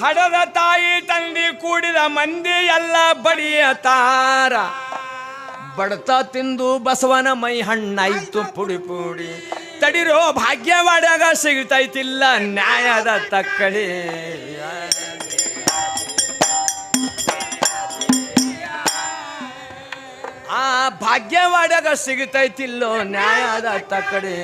ಹಡದ ತಾಯಿ ತಂದಿ ಕೂಡಿದ ಮಂದಿ ಎಲ್ಲ ಬಡಿಯತಾರ ಬಡತ ತಿಂದು ಬಸವನ ಮೈ ಹಣ್ಣಾಯ್ತು ಪುಡಿ ಪುಡಿ. ತಡಿರೋ ಭಾಗ್ಯವಾಡಾಗ ಸಿಗ್ತೈತಿಲ್ಲ ನ್ಯಾಯದ ತಕ್ಕಡಿ. ಆ ಭಾಗ್ಯವಾಡ್ಯಾಗ ಸಿಗತೈತಿಲ್ಲೋ ನ್ಯಾಯದ ತಕ್ಕಡಿ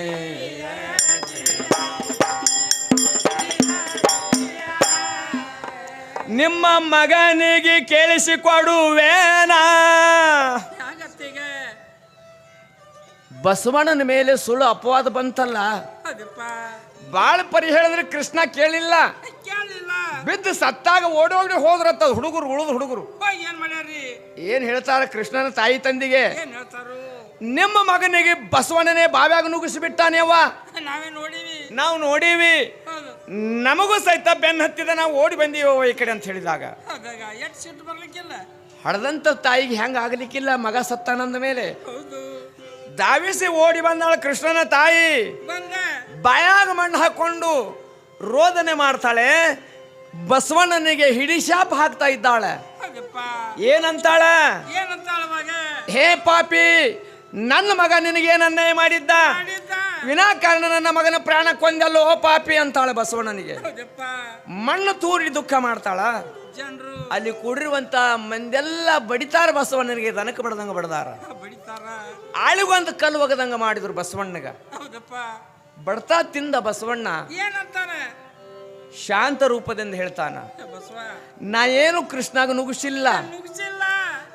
ನಿಮ್ಮ ಮಗನಿಗೆ ಕೇಳಿಸಿಕೊಡುವೇನ? ಬಸವಣ್ಣನ ಮೇಲೆ ಸುಳ್ಳು ಅಪವಾದ ಬಂತಲ್ಲ? ಬಾಳ ಪರಿ ಹೇಳಿದ್ರೆ ಕೃಷ್ಣ ಕೇಳಿಲ್ಲ. ಬಿದ್ದು ಸತ್ತಾಗ ಓಡೋಡಿ ಹೋದ್ರತ್ತ ಹುಡುಗರು ಉಳಿದ ಹುಡುಗರು. ಏನ್ ಮಾಡ್ಯಾರಿ ಏನ್ ಹೇಳ್ತಾರ ಕೃಷ್ಣನ ತಾಯಿ ತಂದಿಗೆ? ಏನ್ ಹೇಳ್ತಾರು? ನಿಮ್ಮ ಮಗನಿಗೆ ಬಸವಣ್ಣನೇ ಬಾವ್ಯಾಗ ನುಗ್ಗಿಸಿಬಿಟ್ಟಾನೇವ ನಾವೇ ನೋಡಿವಿ. ನಾವು ನೋಡೀವಿ. ಹೌದು. ನಮಗೂ ಸಹಿತ ಬೆನ್ನ ಹತ್ತಿದ ನಾವು ಓಡಿ ಬಂದೀವೋ ಈ ಕಡೆ ಅಂತ ಹೇಳಿದಾಗ. ಎಟ್ ಸಿಟ್ಟು ಬರ್ಲಿಕ್ಕಿಲ್ಲ. ಹಡದಂತ ತಾಯಿಗೆ ಹೆಂಗ ಆಗ್ಲಿಕ್ಕಿಲ್ಲ ಮಗ ಸತ್ತಾನಂದ ಮೇಲೆ. ಹೌದು. ಧಾವಿಸಿ ಓಡಿ ಬಂದಾಳ ಕೃಷ್ಣನ ತಾಯಿ. ಬಂದ. ಬಾಯಾಗ ಮಣ್ಣು ಹಾಕೊಂಡು ರೋದನೆ ಮಾಡ್ತಾಳೆ. ಬಸವಣ್ಣನಿಗೆ ಹಿಡಿ ಶಾಪ್ ಹಾಕ್ತಾ ಇದ್ದಾಳೆ. ಏನಂತಾಳೆ? ಹೇ ಪಾಪಿ ನನ್ನ ಮಗ ನಿನಗೇನು ಅನ್ಯಾಯ ಮಾಡಿದ್ದ? ವಿನಾಕಾರಣ ನನ್ನ ಮಗನ ಪ್ರಾಣ ಕೊಂದಲ್ಲೋ ಪಾಪಿ ಅಂತಾಳೆ ಬಸವಣ್ಣನಿಗೆ. ಮಣ್ಣು ತೂರಿ ದುಃಖ ಮಾಡ್ತಾಳ. ಜನರು. ಅಲ್ಲಿ ಕೂಡಿರುವಂತ ಮಂದೆಲ್ಲ ಬಡಿತಾರ ಬಸವಣ್ಣನಿಗೆ ದನಕ್ಕೆ ಬಡದಂಗ ಬಡದಾರ. ಬಡಿತಾರ. ಆಳಿಗೊಂದು ಕಲ್ಲು ಒಗದಂಗ ಮಾಡಿದ್ರು ಬಸವಣ್ಣಗ. ಬಡ್ತಾ ತಿಂದ ಬಸವಣ್ಣ ಶಾಂತ ರೂಪದಿಂದ ಹೇಳ್ತಾನ. ನಾ ಏನು ಕೃಷ್ಣಾಗ ನುಗ್ಸಿಲ್ಲ.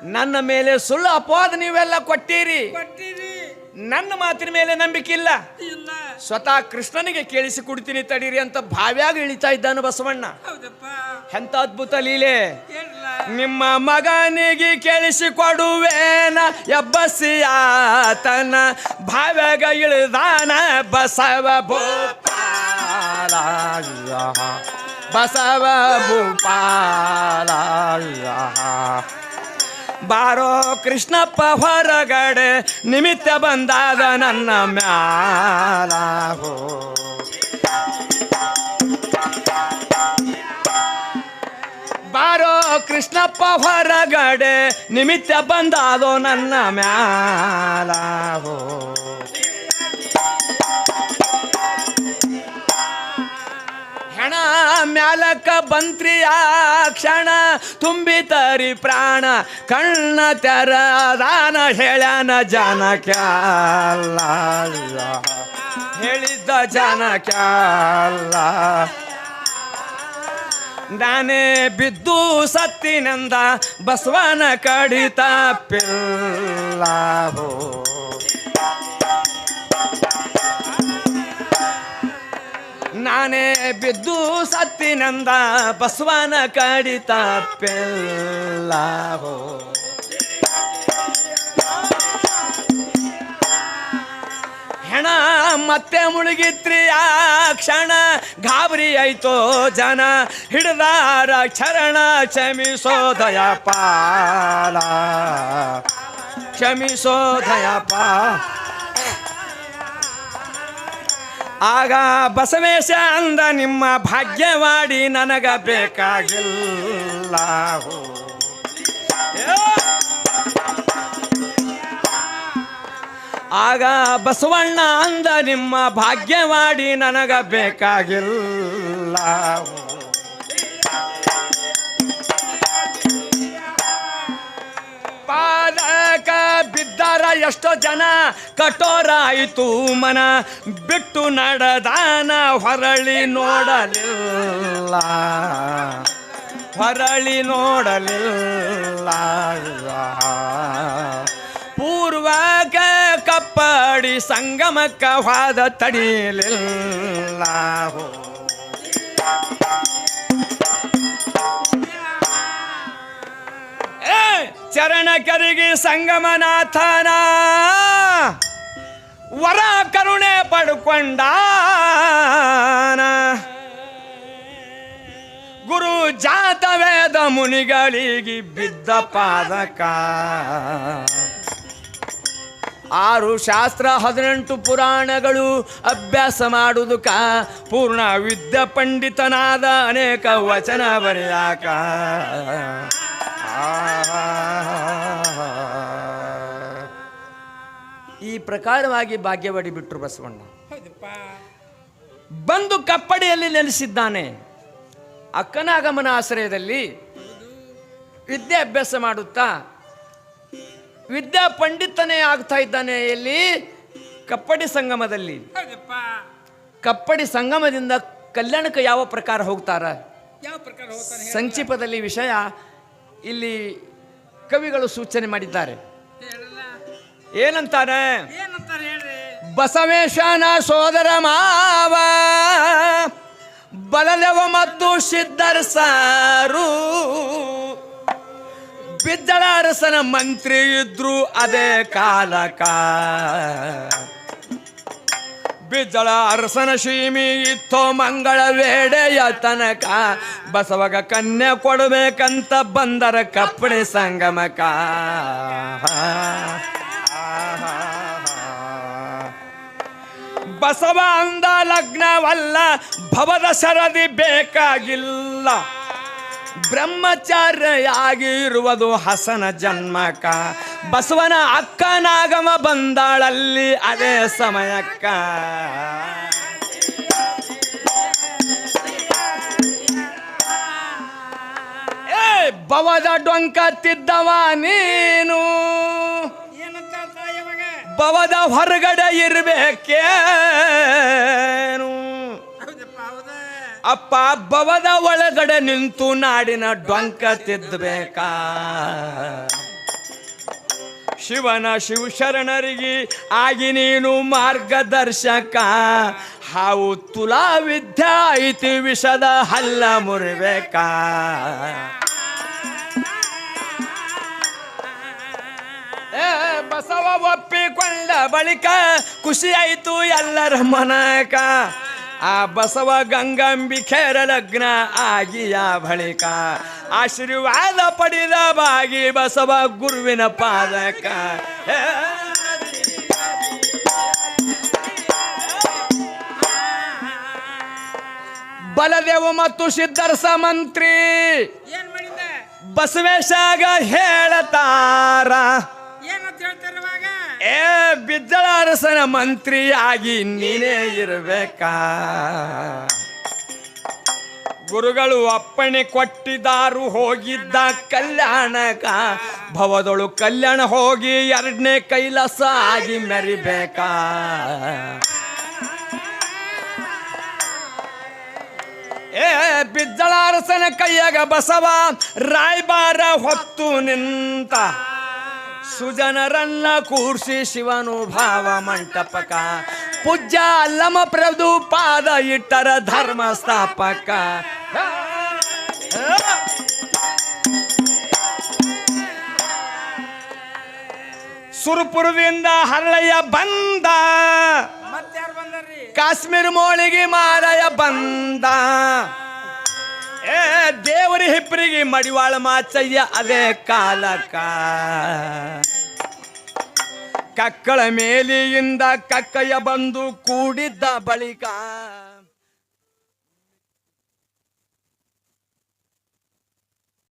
ನನ್ನ ಮೇಲೆ ಸುಳ್ಳು ಅಪವಾದ ನೀವೆಲ್ಲ ಕೊಟ್ಟಿರಿ. ಕೊಟ್ಟಿರಿ. ನನ್ನ ಮಾತಿನ ಮೇಲೆ ನಂಬಿಕೆ ಇಲ್ಲ. ಸ್ವತಃ ಕೃಷ್ಣನಿಗೆ ಕೇಳಿಸಿ ಕುಡಿತೀನಿ ತಡೀರಿ ಅಂತ ಭಾವ್ಯಾಗ ಇಳಿತಾ ಇದ್ದಾನು ಬಸವಣ್ಣ. ಎಂತ ಅದ್ಭುತ ಲೀಲೆ. ನಿಮ್ಮ ಮಗನಿಗೆ ಕೇಳಿಸಿ ಕೊಡುವೇನ ಎಬ್ಬಸಿಯಾತನ. ಭಾವ್ಯಾಗ ಇಳಿದಾನ ಬಸವ ಭೂಪಾಲ ಬಸವ ಭೂಪಾಲ ಬಾರೋ ಕೃಷ್ಣಪ್ಪ ಹೊರಗಡೆ, ನಿಮಿತ್ತ ಬಂದಾದ ನನ್ನ ಮ್ಯಾಲ ಹೋ. ಬಾರೋ ಕೃಷ್ಣಪ್ಪ ಹೊರಗಡೆ, ನಿಮಿತ್ತ ಬಂದಾದೋ ನನ್ನ ಮ್ಯಾಲ ಹೋ. ಮ್ಯಾಲಕ ಬಂತ್ರಿ ಆ ಕ್ಷಣ, ತುಂಬಿತರಿ ಪ್ರಾಣ, ಕಣ್ಣ ತೆರದಾನ ಹೇಳ್ಯಾನ ಜನ ಕ್ಯಾಲ ಹೇಳಿದ್ದ ಜನ ಕ್ಯಾಲ್ಲ ನಾನೇ ಬಿದ್ದು ಸತ್ತಿನಂದ ಬಸವನ ಕಡಿತ ಪಿಲ್ಲ ನಾನೇ ಬಿದ್ದು ಸತ್ತಿನಂದ ಬಸವನ ಕಡಿತ ಪಿಲ್ಲ ಹೋ. ಹೆಣ ಮತ್ತೆ ಮುಳುಗಿತ್ರಿ ಆ ಕ್ಷಣ, ಗಾಬರಿ ಆಯ್ತೋ ಜನ, ಹಿಡ್ದಾರ ಚರಣ ಕ್ಷಮಿಸೋದಯ ಪಾಲ ಕ್ಷಮಿಸೋದಯ ಪಾ ಆಗ ಬಸವೇಶ ಅಂದ ನಿಮ್ಮ ಭಾಗ್ಯವಾಡಿ ನನಗ ಬೇಕಾಗಿಲ್ಲ. ಆಗ ಬಸವಣ್ಣ ಅಂದ ನಿಮ್ಮ ಭಾಗ್ಯವಾಡಿ ನನಗ ಬೇಕಾಗಿಲ್ಲ. ಪಾದಕ ಬಿದ್ದಾರ ಎಷ್ಟೋ ಜನ ಕಠೋರ ಆಯಿತು ಮನ. ಬಿಟ್ಟು ನಡೆದಾನ ಹೊರಳಿ ನೋಡಲಿಲ್ಲ. ಹೊರಳಿ ನೋಡಲಿಲ್ಲ. ಪೂರ್ವಕ ಕಪ್ಪಡಿ ಸಂಗಮಕ್ಕ ವಾದ ತಡಿಲಿಲ್ಲ. ಚರಣ ಕರಿಗಿ ಸಂಗಮನಾಥನ ವರ ಕರುಣೆ ಪಡ್ಕೊಂಡ ಗುರು ಜಾತ ವೇದ ಮುನಿಗಳಿಗೆ ಬಿದ್ದ ಪಾದಕ. ಆರು ಶಾಸ್ತ್ರ ಹದಿನೆಂಟು ಪುರಾಣಗಳು ಅಭ್ಯಾಸ ಮಾಡುವುದಕ್ಕ ಪೂರ್ಣ ವಿದ್ಯ ಪಂಡಿತನಾದ ಅನೇಕ ವಚನ ಬರೆಯಾಕ ಈ ಪ್ರಕಾರವಾಗಿ ಭಾಗ್ಯವಾಡಿ ಬಿಟ್ಟರು ಬಸವಣ್ಣ. ಬಂದು ಕಪ್ಪಡಿಯಲ್ಲಿ ನೆಲೆಸಿದ್ದಾನೆ. ಅಕ್ಕನಾಗಮನ ಆಶ್ರಯದಲ್ಲಿ ವಿದ್ಯಾಭ್ಯಾಸ ಮಾಡುತ್ತಾ ವಿದ್ಯಾ ಪಂಡಿತನೇ ಆಗ್ತಾ ಇದ್ದಾನೆ ಎಲ್ಲಿ ಕಪ್ಪಡಿ ಸಂಗಮದಲ್ಲಿ. ಕಪ್ಪಡಿ ಸಂಗಮದಿಂದ ಕಲ್ಯಾಣಕ್ಕೆ ಯಾವ ಪ್ರಕಾರ ಹೋಗ್ತಾರ? ಸಂಕ್ಷಿಪದಲ್ಲಿ ವಿಷಯ ಇಲ್ಲಿ ಕವಿಗಳು ಸೂಚನೆ ಮಾಡಿದ್ದಾರೆ. ಹೇಳ್ರಿ? ಬಸವೇಶನ ಸೋದರ ಮಾವ ಬಲದೇವ ಮತ್ತು ಸಿದ್ಧರ್ಸಾರು ಬಿದ್ದಳ ಅರಸನ ಮಂತ್ರಿ ಇದ್ರು ಅದೇ ಕಾಲಕ ಬಿದ್ದಳ ಅರಸನ ಶೀಮಿ ಇತ್ತೋ ಮಂಗಳ ವೇಡೆಯ ತನಕ. ಬಸವಗ ಕನ್ಯಾ ಕೊಡಬೇಕಂತ ಬಂದರ ಕಪ್ಪಣೆ ಸಂಗಮಕ. ಬಸವ ಅಂದ ಲಗ್ನವಲ್ಲ, ಭವದ ಸರದಿ ಬೇಕಾಗಿಲ್ಲ. ಬ್ರಹ್ಮಚಾರ್ಯಾಗಿರುವುದು ಹಸನ ಜನ್ಮಕ. ಬಸವನ ಅಕ್ಕ ನಾಗಮ ಬಂದಾಳಲ್ಲಿ ಅದೇ ಸಮಯಕ್ಕ. ಏ, ಭವದ ಡೊಂಕ ತಿದ್ದವ ಭವದ ಹೊರಗಡೆ ಇರಬೇಕೇನು? ಅಪ್ಪ ಭವದ ಒಳಗಡೆ ನಿಂತು ನಾಡಿನ ಡೊಂಕ ತಿದ್ದಬೇಕಾ? ಶಿವನ ಶಿವಶರಣರಿಗೆ ಆಗಿ ನೀನು ಮಾರ್ಗದರ್ಶಕ. ಹಾವು ತುಲಾ ವಿದ್ಯಾ ಐತಿ ವಿಷದ ಹಲ್ಲ ಮುರಿಬೇಕಾ? ಬಸವ ಒಪ್ಪಿಕೊಂಡ ಬಳಿಕ ಖುಷಿ ಆಯ್ತು ಎಲ್ಲರ ಮನಕ. ಆ ಬಸವ ಗಂಗಾಂಬಿಕೆರ ಲಗ್ನ ಆಗಿಯ ಬಳಿಕ ಆಶೀರ್ವಾದ ಪಡೆದ ಬಾಗಿ ಬಸವ ಗುರುವಿನ ಪಾದಕ. ಬಲದೇವ ಮತ್ತು ಸಿದ್ಧರ್ಸ ಮಂತ್ರಿ ಬಸವೇಶಾಗ ಹೇಳತಾರ. ಏ, ಬಿದ್ದಳ ಅರಸನ ಮಂತ್ರಿಯಾಗಿ ನೀನೇ ಇರಬೇಕಾ? ಗುರುಗಳು ಅಪ್ಪಣೆ ಕೊಟ್ಟಿದ್ದಾರು ಹೋಗಿದ್ದ ಕಲ್ಯಾಣಕ, ಭವದೊಳು ಕಲ್ಯಾಣ ಹೋಗಿ ಎರಡನೇ ಕೈಲಾಸ ಆಗಿ ಮೆರಿಬೇಕಾ? ಏ, ಬಿದ್ದಳ ಅರಸನ ಕೈಯಾಗ ಬಸವ ರಾಯಬಾರ ಹೊತ್ತು ನಿಂತ ಸುಜನರನ್ನ ಕೂರ್ಸಿ ಶಿವನು ಭಾವ ಮಂಟಪಕ. ಪೂಜ್ಯ ಅಲ್ಲಮ ಪ್ರಭು ಪಾದ ಇಟ್ಟರ ಧರ್ಮ ಸ್ಥಾಪಕ. ಸುರ್ಪುರದಿಂದ ಹರಳಯ್ಯ ಬಂದ. ಕಾಶ್ಮೀರ ಮೋಳಿಗೆ ಮಾರಯ ಬಂದ. ಏ ದೇವರ ಹಿಪ್ಪರಿಗೆ ಮಡಿವಾಳ ಮಾಚಯ್ಯ ಅದೇ ಕಾಲಕ ಕಕ್ಕಳ ಮೇಲಿಯಿಂದ ಕಕ್ಕಯ್ಯ ಬಂದು ಕೂಡಿದ್ದ ಬಳಿಕ